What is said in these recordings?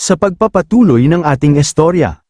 sa pagpapatuloy ng ating istorya.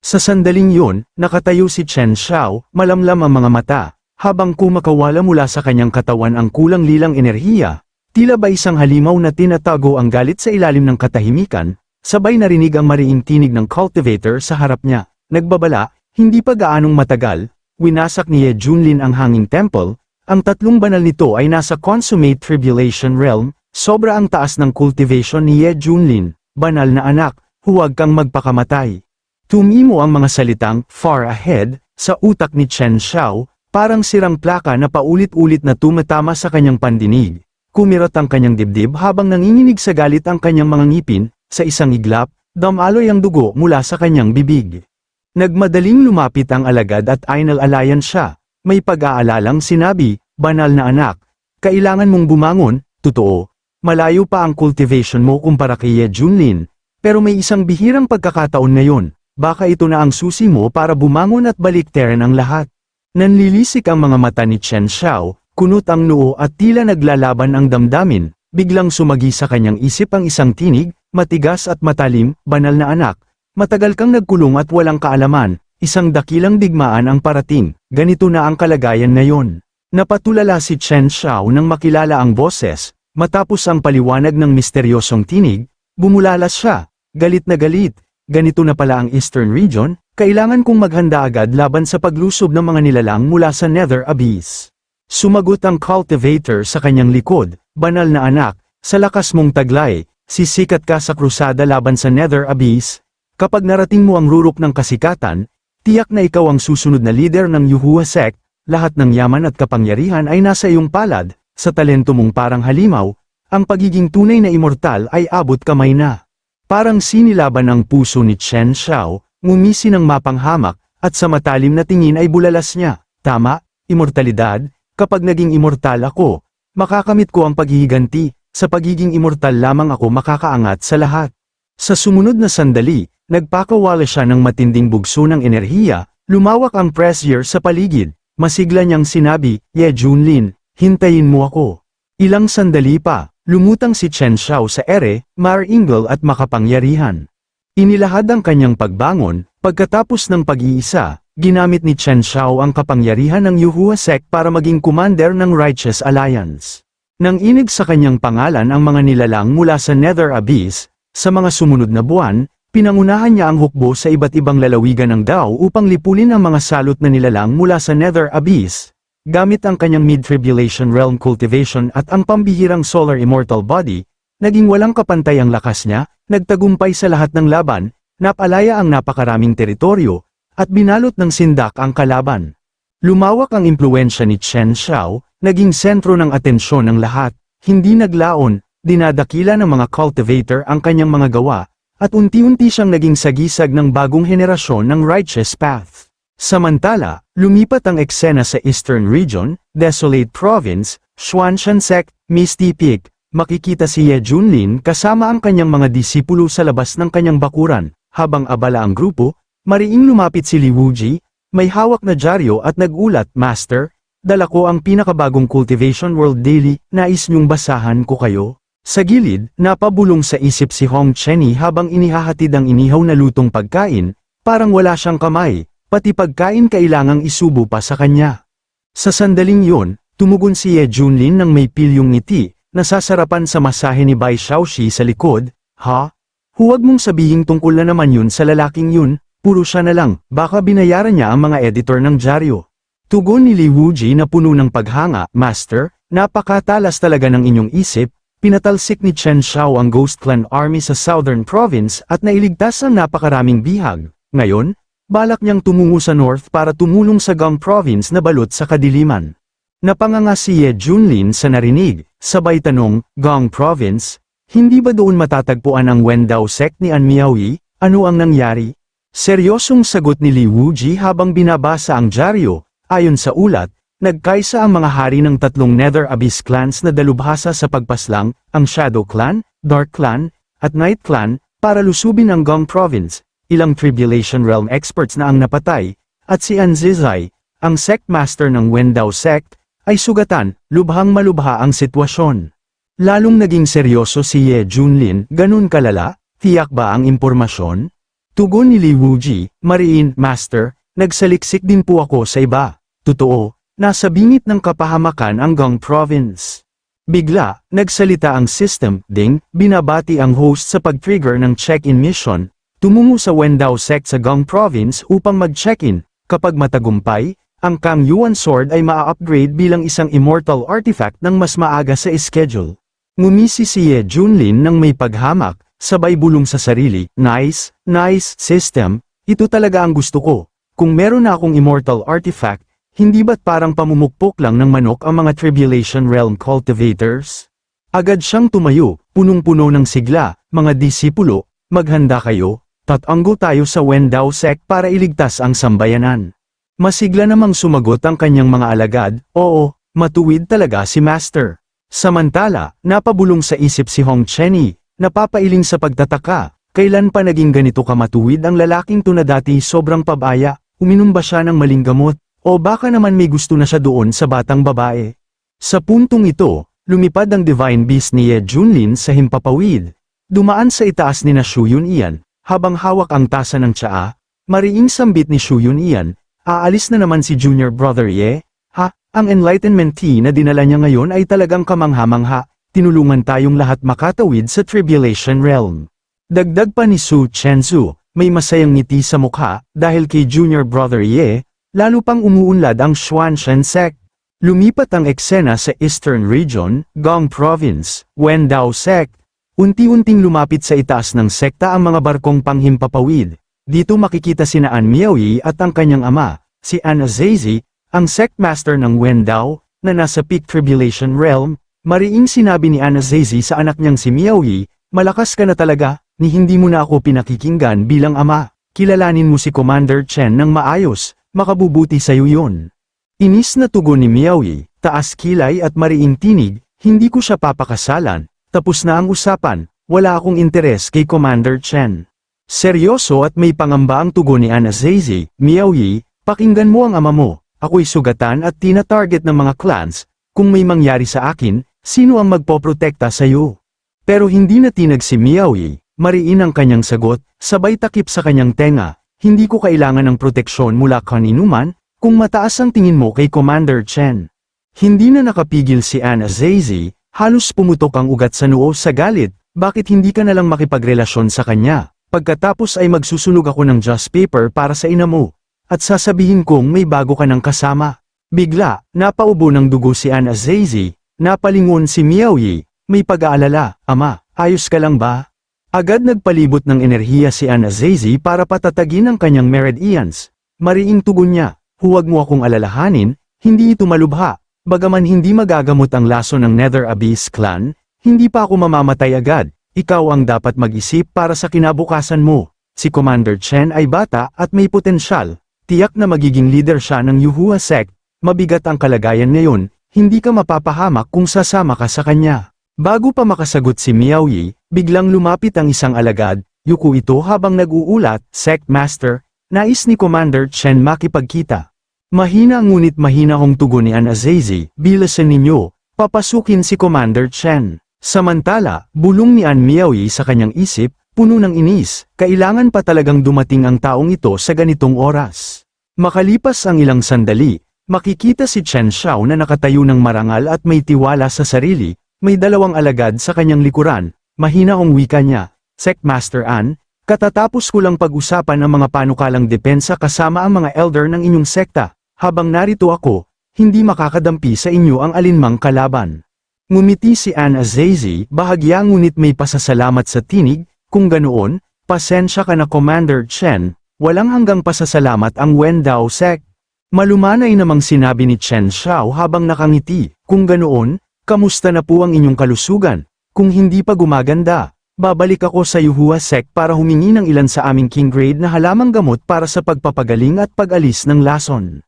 Sa sandaling yun, nakatayo si Chen Xiao, malamlam ang mga mata, habang kumakawala mula sa kanyang katawan ang kulang-lilang enerhiya, tila ba isang halimaw na tinatago ang galit sa ilalim ng katahimikan, sabay narinig ang mariing tinig ng cultivator sa harap niya, nagbabala, hindi pa gaanong matagal, winasak ni Ye Junlin ang hanging temple, ang tatlong banal nito ay nasa consummate tribulation realm, sobra ang taas ng cultivation ni Ye Junlin, banal na anak, huwag kang magpakamatay. Tumimo ang mga salitang, far ahead, sa utak ni Chen Xiao, parang sirang plaka na paulit-ulit na tumatama sa kanyang pandinig. Kumirot ang kanyang dibdib habang nanginginig sa galit ang kanyang mga ngipin, sa isang iglap, damaloy ang dugo mula sa kanyang bibig. Nagmadaling lumapit ang alagad at ainal-alayan siya, may pag-aalalang sinabi, banal na anak, kailangan mong bumangon, totoo, malayo pa ang cultivation mo kumpara kay Ye Junlin, pero may isang bihirang pagkakataon ngayon, baka ito na ang susi mo para bumangon at baliktaran ang lahat. Nanlilisik ang mga mata ni Chen Xiao, kunot ang noo at tila naglalaban ang damdamin, biglang sumagi sa kanyang isip ang isang tinig, matigas at matalim, banal na anak, matagal kang nagkulong at walang kaalaman, isang dakilang digmaan ang parating, ganito na ang kalagayan ngayon. Napatulala si Chen Xiao nang makilala ang boses, matapos ang paliwanag ng misteryosong tinig, bumulalas siya, galit na galit, ganito na pala ang Eastern Region, kailangan kong maghanda agad laban sa paglusob ng mga nilalang mula sa Nether Abyss. Sumagot ang cultivator sa kanyang likod, banal na anak, sa lakas mong taglay, sisikat ka sa krusada laban sa Nether Abyss, kapag narating mo ang rurok ng kasikatan, tiyak na ikaw ang susunod na leader ng Yuhua sect, lahat ng yaman at kapangyarihan ay nasa iyong palad, sa talento mong parang halimaw, ang pagiging tunay na immortal ay abot kamay na. Parang sinilaban ang puso ni Chen Xiao, ngumisi ng mapanghamak, at sa matalim na tingin ay bulalas niya. Tama, immortalidad, kapag naging immortal ako, makakamit ko ang paghihiganti, sa pagiging immortal lamang ako makakaangat sa lahat. Sa sumunod na sandali, nagpakawala siya ng matinding bugso ng enerhiya, lumawak ang pressure sa paligid, masigla niyang sinabi, Ye Junlin, hintayin mo ako. Ilang sandali pa, lumutang si Chen Xiao sa ere, maringal at makapangyarihan. Inilahad ang kanyang pagbangon, pagkatapos ng pag-iisa, ginamit ni Chen Xiao ang kapangyarihan ng Yuhua sect para maging commander ng Righteous Alliance. Nang inig sa kanyang pangalan ang mga nilalang mula sa Nether Abyss, sa mga sumunod na buwan, pinangunahan niya ang hukbo sa iba't ibang lalawigan ng Dao upang lipulin ang mga salot na nilalang mula sa Nether Abyss, Gamit ang kanyang mid-tribulation realm cultivation at ang pambihirang solar immortal body, naging walang kapantay ang lakas niya, nagtagumpay sa lahat ng laban, napalaya ang napakaraming teritoryo, at binalot ng sindak ang kalaban. Lumawak ang impluensya ni Chen Xiao, naging sentro ng atensyon ng lahat, hindi naglaon, dinadakila ng mga cultivator ang kanyang mga gawa, at unti-unti siyang naging sagisag ng bagong henerasyon ng righteous path. Samantala, lumipat ang eksena sa Eastern Region, Desolate Province, Xuanshan Sect, Misty Peak, makikita si Ye Junlin kasama ang kanyang mga disipulo sa labas ng kanyang bakuran, habang abala ang grupo, mariing lumapit si Li Wuji, may hawak na dyaryo at nagulat, Master, dala ko ang pinakabagong Cultivation World Daily, nais niyong basahan ko kayo. Sa gilid, napabulong sa isip si Hong Chenny habang inihahatid ang inihaw na lutong pagkain, parang wala siyang kamay, Pati pagkain kailangang isubo pa sa kanya. Sa sandaling yon, tumugon si Ye Junlin ng may pilyong ngiti, nasasarapan sa masahe ni Bai Shaoxi sa likod, Ha? Huwag mong sabihin tungkol na naman yun sa lalaking yun, puro siya na lang, baka binayaran niya ang mga editor ng dyaryo. Tugon ni Li Wuji na puno ng paghanga, Master, napakatalas talaga ng inyong isip, pinatalsik ni Chen Xiao ang Ghost Clan Army sa Southern Province at nailigtas ang napakaraming bihag. Ngayon, Balak niyang tumungo sa north para tumulong sa Gong Province na balot sa kadiliman. Napanganga si Ye Junlin sa narinig, sabay tanong, Gong Province, hindi ba doon matatagpuan ang Wendao sect ni An Miaoyi? Ano ang nangyari? Seryosong sagot ni Li Wuji habang binabasa ang dyaryo, ayon sa ulat, nagkaisa ang mga hari ng tatlong Nether Abyss clans na dalubhasa sa pagpaslang, ang Shadow Clan, Dark Clan, at Night Clan, para lusubin ang Gong Province, ilang Tribulation Realm experts na ang napatay, at si Anzizai, ang sect master ng Wendao sect, ay sugatan, lubhang malubha ang sitwasyon. Lalong naging seryoso si Ye Junlin, ganun kalala, tiyak ba ang impormasyon? Tugon ni Li Wuji, Mariin, Master, nagsaliksik din po ako sa iba. Totoo, nasa bingit ng kapahamakan ang Gong Province. Bigla, nagsalita ang system, ding, binabati ang host sa pag-trigger ng check-in mission, tumungo sa Wendao sect sa Gong Province upang mag-check-in, kapag matagumpay, ang Kang Yuan Sword ay maa-upgrade bilang isang immortal artifact ng mas maaga sa schedule. Ngumisi si Ye Junlin ng may paghamak, sabay bulong sa sarili, nice, nice, system, ito talaga ang gusto ko. Kung meron na akong immortal artifact, hindi ba't parang pamumukpok lang ng manok ang mga Tribulation Realm cultivators? Agad siyang tumayo, punong-puno ng sigla, mga disipulo, maghanda kayo, tatanggo tayo sa Wendao sect para iligtas ang sambayanan. Masigla namang sumagot ang kanyang mga alagad, oo, matuwid talaga si Master. Samantala, napabulong sa isip si Hong Chenny, napapailing sa pagtataka, kailan pa naging ganito kamatuwid ang lalaking to na dati sobrang pabaya, uminom ba siya ng maling gamot, o baka naman may gusto na siya doon sa batang babae. Sa puntong ito, lumipad ang Divine Beast ni Ye Junlin sa himpapawid. Dumaan sa itaas ni na Shu Yun Ian, habang hawak ang tasa ng tsaa, mariing sambit ni Shu Yun Ian, aalis na naman si Junior Brother Ye, ha, ang enlightenment tea na dinala niya ngayon ay talagang kamangha-mangha, tinulungan tayong lahat makatawid sa tribulation realm. Dagdag pa ni Su Chenzu, may masayang ngiti sa mukha, dahil kay Junior Brother Ye, lalo pang umuunlad ang Xuanshan sect. Lumipat ang eksena sa Eastern Region, Gong Province, Wendao sect. Unti-unting lumapit sa itaas ng sekta ang mga barkong panghimpapawid. Dito makikita sina An Miaoyi at ang kanyang ama, si An Azazi, ang sect master ng Wendao, na nasa peak tribulation realm, mariing sinabi ni An Azazi sa anak niyang si Miaoyi, malakas ka na talaga, ni hindi mo na ako pinakikinggan bilang ama, kilalanin mo si Commander Chen ng maayos, makabubuti sa'yo yun. Inis na tugon ni Miaoyi, taas kilay at mariing tinig, hindi ko siya papakasalan, tapos na ang usapan, wala akong interes kay Commander Chen. Seryoso at may pangamba ang tugon ni Anazazi, Miaoyi, pakinggan mo ang ama mo, ako'y sugatan at tina-target ng mga clans, kung may mangyari sa akin, sino ang magpoprotekta sa iyo? Pero hindi na tinag si Miaoyi, mariin ang kanyang sagot, sabay takip sa kanyang tenga, hindi ko kailangan ng proteksyon mula kaninuman, kung mataas ang tingin mo kay Commander Chen. Hindi na nakapigil si Anazazi, halos pumutok ang ugat sa noo sa galit, bakit hindi ka nalang makipagrelasyon sa kanya? Pagkatapos ay magsusunog ako ng just paper para sa ina mo, at sasabihin kong may bago ka ng kasama. Bigla, napaubo ng dugo si Anazazi, napalingon si Miaoyi, may pag-aalala, ama, ayos ka lang ba? Agad nagpalibot ng enerhiya si Anazazi para patatagin ang kanyang Meridians. Mariing tugon niya, huwag mo akong alalahanin, hindi ito malubha, bagaman hindi magagamot ang laso ng Nether Abyss clan, hindi pa ako mamamatay agad, ikaw ang dapat mag-isip para sa kinabukasan mo. Si Commander Chen ay bata at may potensyal, tiyak na magiging leader siya ng Yuhua sect, mabigat ang kalagayan ngayon, hindi ka mapapahamak kung sasama ka sa kanya. Bago pa makasagot si Miaoyi, biglang lumapit ang isang alagad, yuko ito habang nag-uulat, sect master, nais ni Commander Chen makipagkita. Mahina ngunit mahina hong tugon ni Anazazi, bilasan ninyo, papasukin si Commander Chen. Samantala, bulong ni An Miaoyi sa kanyang isip, puno ng inis, kailangan pa talagang dumating ang taong ito sa ganitong oras. Makalipas ang ilang sandali, makikita si Chen Xiao na nakatayo ng marangal at may tiwala sa sarili, may dalawang alagad sa kanyang likuran, mahina ang wika niya, Sectmaster An, katatapos ko lang pag-usapan ang mga panukalang depensa kasama ang mga elder ng inyong sekta, habang narito ako, hindi makakadampi sa inyo ang alinmang kalaban. Ngumiti si Anne Azazi, bahagya ngunit may pasasalamat sa tinig, kung ganoon, pasensya ka na Commander Chen, walang hanggang pasasalamat ang Wendao sect. Malumanay namang sinabi ni Chen Xiao habang nakangiti, kung ganoon, kamusta na po ang inyong kalusugan, kung hindi pa gumaganda, babalik ako sa Yuhua sect para humingi ng ilan sa aming king grade na halamang gamot para sa pagpapagaling at pag-alis ng lason.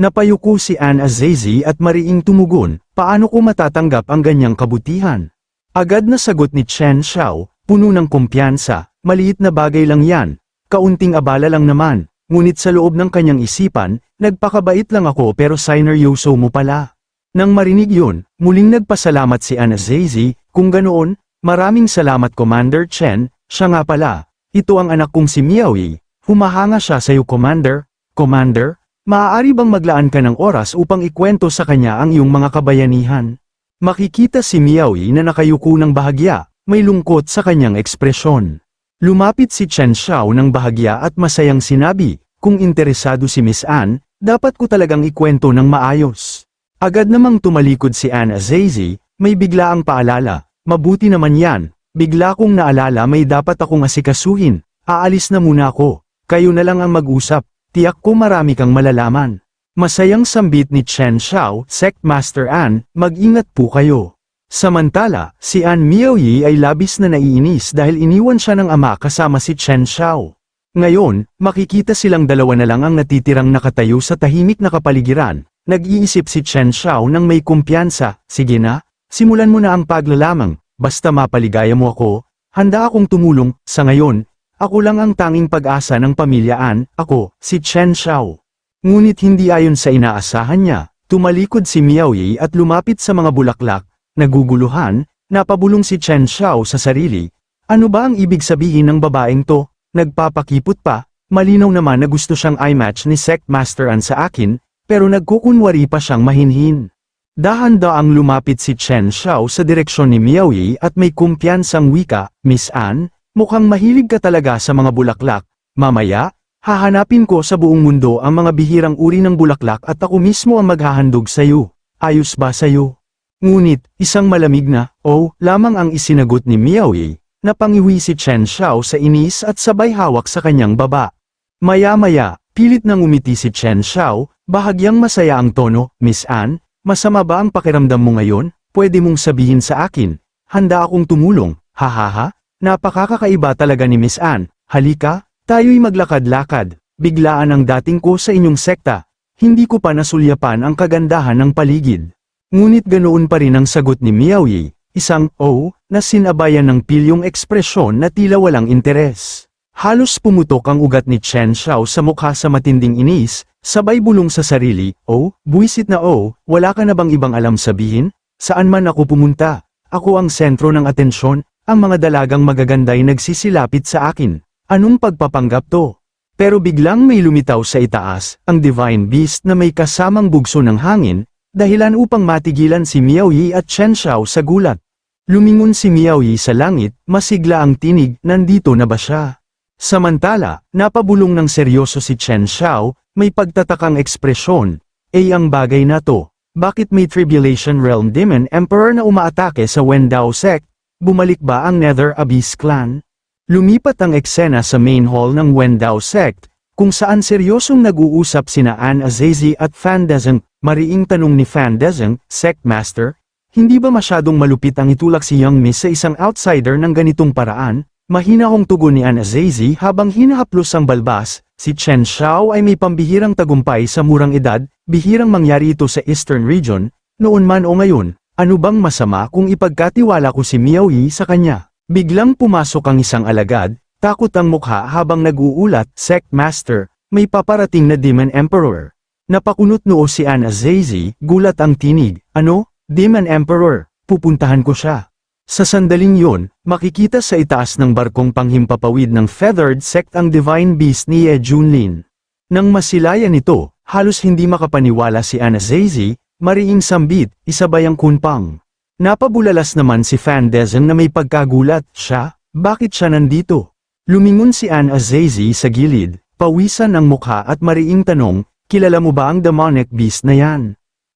Napayuko si Anne Azazi at mariing tumugon, paano ko matatanggap ang ganyang kabutihan? Agad na sagot ni Chen Xiao, puno ng kumpiyansa, maliit na bagay lang yan, kaunting abala lang naman, ngunit sa loob ng kanyang isipan, nagpakabait lang ako pero signer yoso mo pala. Nang marinig yun, muling nagpasalamat si Anazazi, Kung ganoon, maraming salamat Commander Chen, siya nga pala, ito ang anak kong si Miaoyi, humahanga siya sa iyo Commander, Commander, maaari bang maglaan ka ng oras upang ikwento sa kanya ang iyong mga kabayanihan? Makikita si Miaoyi na nakayuko ng bahagya, may lungkot sa kanyang ekspresyon. Lumapit si Chen Xiao ng bahagya at masayang sinabi, kung interesado si Miss Anne, dapat ko talagang ikwento ng maayos. Agad namang tumalikod si Anne Azazi, may bigla ang paalala, mabuti naman yan, bigla kong naalala may dapat akong asikasuhin, aalis na muna ako, kayo na lang ang mag-usap, tiyak ko marami kang malalaman. Masayang sambit ni Chen Xiao, Sect Master An, mag-ingat po kayo. Samantala, si An Miaoyi ay labis na naiinis dahil iniwan siya ng ama kasama si Chen Xiao. Ngayon, makikita silang dalawa na lang ang natitirang nakatayo sa tahimik na kapaligiran, nag-iisip si Chen Xiao ng may kumpiyansa, sige na, simulan mo na ang paglalamang, basta mapaligaya mo ako, handa akong tumulong, sa ngayon, ako lang ang tanging pag-asa ng pamilya An, ako, si Chen Xiao. Ngunit hindi ayon sa inaasahan niya, tumalikod si Miaoyi at lumapit sa mga bulaklak, naguguluhan, napabulong si Chen Xiao sa sarili, ano ba ang ibig sabihin ng babaeng to, nagpapakipot pa, malinaw naman na gusto siyang i-match ni Sect Master An sa akin, pero nagkukunwari pa siyang mahinhin. Dahan-daang lumapit si Chen Xiao sa direksyon ni Miaoyi at may kumpiyansang wika, Miss An, mukhang mahilig ka talaga sa mga bulaklak, mamaya, Hahanapin ko sa buong mundo ang mga bihirang uri ng bulaklak at ako mismo ang maghahandog sa iyo. Ayos ba sa iyo? Ngunit, isang malamig na, oh, lamang ang isinagot ni Miaoyi, na pangiwi si Chen Xiao sa inis at sabay hawak sa kanyang baba. Maya-maya, pilit nang umiti si Chen Xiao, bahagyang masaya ang tono, Miss Anne, masama ba ang pakiramdam mo ngayon? Pwede mong sabihin sa akin, handa akong tumulong, hahaha, napakakakaiba talaga ni Miss Anne, halika, Tayo'y maglakad-lakad, biglaan ang dating ko sa inyong sekta, hindi ko pa nasulyapan ang kagandahan ng paligid. Ngunit ganoon pa rin ang sagot ni Miaoyi, isang oh, na sinabayan ng pilyong ekspresyon na tila walang interes. Halos pumutok ang ugat ni Chen Xiao sa mukha sa matinding inis, sabay bulong sa sarili, oh, buwisit na oh, wala ka na bang ibang alam sabihin? Saan man ako pumunta? Ako ang sentro ng atensyon, ang mga dalagang magaganda'y nagsisilapit sa akin. Anong pagpapanggap to? Pero biglang may lumitaw sa itaas, ang Divine Beast na may kasamang bugso ng hangin, dahilan upang matigilan si Miaoyi at Chen Xiao sa gulat. Lumingon si Miaoyi sa langit, masigla ang tinig, nandito na ba siya? Samantala, napabulong ng seryoso si Chen Xiao, may pagtatakang ekspresyon, ay ang bagay na to, bakit may Tribulation Realm Demon Emperor na umaatake sa Wendao Sect? Bumalik ba ang Nether Abyss Clan? Lumipat ang eksena sa main hall ng Wendao Sect, kung saan seryosong nag-uusap sina Anne Azazi at Fan Dezeng, mariing tanong ni Fan Dezeng, Sect Master, hindi ba masyadong malupit ang itulak si Young Miss sa isang outsider ng ganitong paraan? Mahina hong tugon ni Anne Azazi habang hinahaplos ang balbas, si Chen Xiao ay may pambihirang tagumpay sa murang edad, bihirang mangyari ito sa Eastern Region, noon man o ngayon, ano bang masama kung ipagkatiwala ko si Miao sa kanya? Biglang pumasok ang isang alagad, takot ang mukha habang nag-uulat, Sect Master, may paparating na Demon Emperor. Napakunot noo si Anna Zazy, gulat ang tinig, ano, Demon Emperor, pupuntahan ko siya. Sa sandaling yon, makikita sa itaas ng barkong panghimpapawid ng Feathered Sect ang Divine Beast ni Ye Junlin. Nang masilayan ito, halos hindi makapaniwala si Anna Zazy, mariing sambit, isabay ang kunpang. Napabulalas naman si Fan Dezeng na may pagkagulat, siya, bakit siya nandito? Lumingon si Anne Azazi sa gilid, pawisan ang mukha at mariing tanong, kilala mo ba ang demonic beast na yan?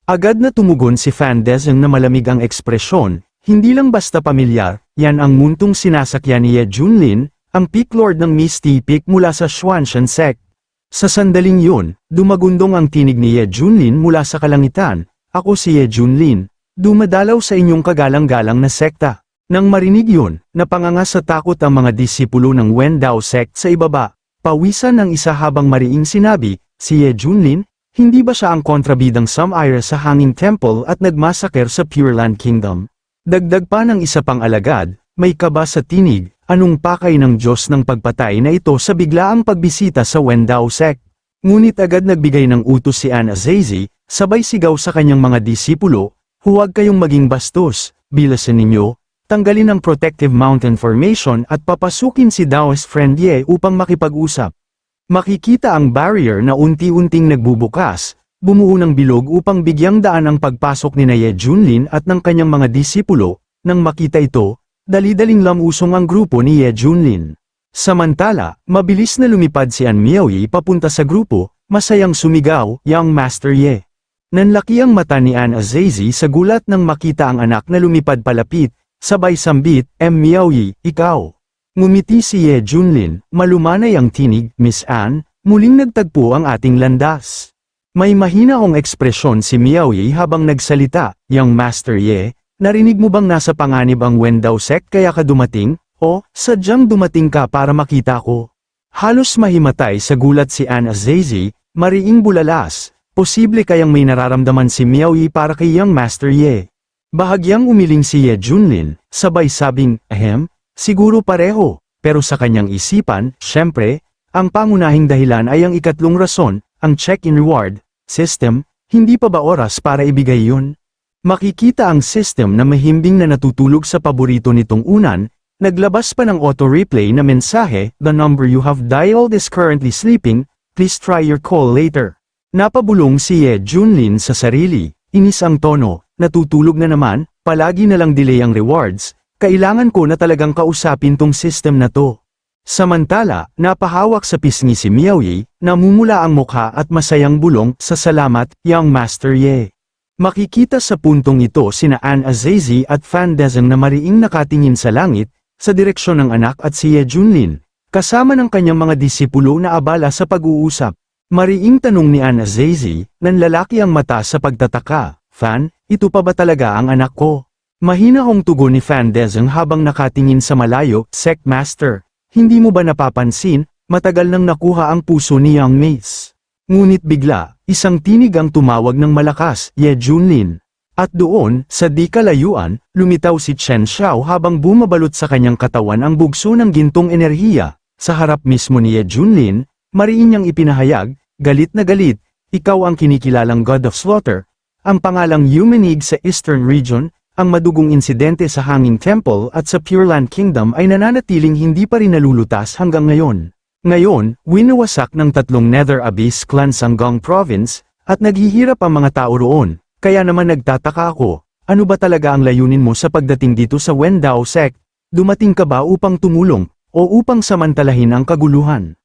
Agad na tumugon si Fan Dezeng na malamig ang ekspresyon, hindi lang basta pamilyar, yan ang muntong sinasakyan ni Ye Junlin, ang Peak Lord ng Misty Peak mula sa Xuanshan Sect. Sa sandaling yun, dumagundong ang tinig ni Ye Junlin mula sa kalangitan, ako si Ye Junlin, Dumadalaw sa inyong kagalang-galang na sekta. Nang marinig yun, napanganga sa takot ang mga disipulo ng Wendao sect sa ibaba. Pawisan ng isa habang mariing sinabi, si Ye Junlin, hindi ba siya ang kontrabidang Sumire sa Hanging Temple at nagmasaker sa Pure Land Kingdom? Dagdag pa ng isa pang alagad, may kaba sa tinig, anong pakay ng Diyos ng pagpatay na ito sa biglaang pagbisita sa Wendao sect. Ngunit agad nagbigay ng utos si Anna Zazy, sabay sigaw sa kanyang mga disipulo, Huwag kayong maging bastos, bilasan ninyo, Tanggalin ang protective mountain formation at papasukin si Dao's friend Ye upang makipag-usap. Makikita ang barrier na unti-unting nagbubukas, bumuo ng bilog upang bigyang daan ang pagpasok ni na Ye Junlin at ng kanyang mga disipulo, nang makita ito, dali-daling lamusong ang grupo ni Ye Junlin. Samantala, mabilis na lumipad si An Miaoyi papunta sa grupo, masayang sumigaw, Young Master Ye. Nanlaki ang mata ni An Azazi sa gulat nang makita ang anak na lumipad palapit, sabay sambit, M. Miaoyi, ikaw. Ngumiti si Ye Junlin, malumanay ang tinig, Miss Anne, muling nagtagpo ang ating landas. May mahina akong ekspresyon si Miaoyi habang nagsalita, Young Master Ye, narinig mo bang nasa panganib ang Wendao sect kaya ka dumating, o, sadyang dumating ka para makita ko. Halos mahimatay sa gulat si Anne Azazi, mariing bulalas, posible kayang may nararamdaman si Miaoyi para kay Young Master Ye. Bahagyang umiling si Ye Junlin, sabay sabing, ahem, siguro pareho, pero sa kanyang isipan, syempre, ang pangunahing dahilan ay ang ikatlong rason, ang check-in reward, system, hindi pa ba oras para ibigay yun? Makikita ang system na mahimbing na natutulog sa paborito nitong unan, naglabas pa ng auto-replay na mensahe, the number you have dialed is currently sleeping, please try your call later. Napabulong si Ye Junlin sa sarili, inis ang tono, natutulog na naman, palagi na lang delay ang rewards, kailangan ko na talagang kausapin tong system na to. Samantala, napahawak sa pisngi si Miaoyi, namumula ang mukha at masayang bulong, sa salamat, Young Master Ye. Makikita sa puntong ito sina Anne Azazi at Fan Dezeng na mariing nakatingin sa langit, sa direksyon ng anak at si Ye Junlin, kasama ng kanyang mga disipulo na abala sa pag-uusap. Mariing tanong ni Anne Azazi, nanlalaki ang mata sa pagtataka, Fan, ito pa ba talaga ang anak ko? Mahina hong tugon ni Fan Dezeng habang nakatingin sa malayo, Sect Master. Hindi mo ba napapansin, matagal nang nakuha ang puso ni Young Mace. Ngunit bigla, isang tinig ang tumawag ng malakas, Ye Junlin. At doon, sa di kalayuan, lumitaw si Chen Xiao habang bumabalot sa kanyang katawan ang bugso ng gintong enerhiya. Sa harap mismo ni Ye Junlin, mariin niyang ipinahayag, galit na galit, ikaw ang kinikilalang God of Slaughter, ang pangalang Yumenig sa Eastern Region, ang madugong insidente sa Hanging Temple at sa Pure Land Kingdom ay nananatiling hindi pa rin nalulutas hanggang ngayon. Ngayon, winawasak ng tatlong Nether Abyss clan sa Gong Province, at naghihirap ang mga tao roon, kaya naman nagtataka ako, ano ba talaga ang layunin mo sa pagdating dito sa Wendao sect? Dumating ka ba upang tumulong, o upang samantalahin ang kaguluhan?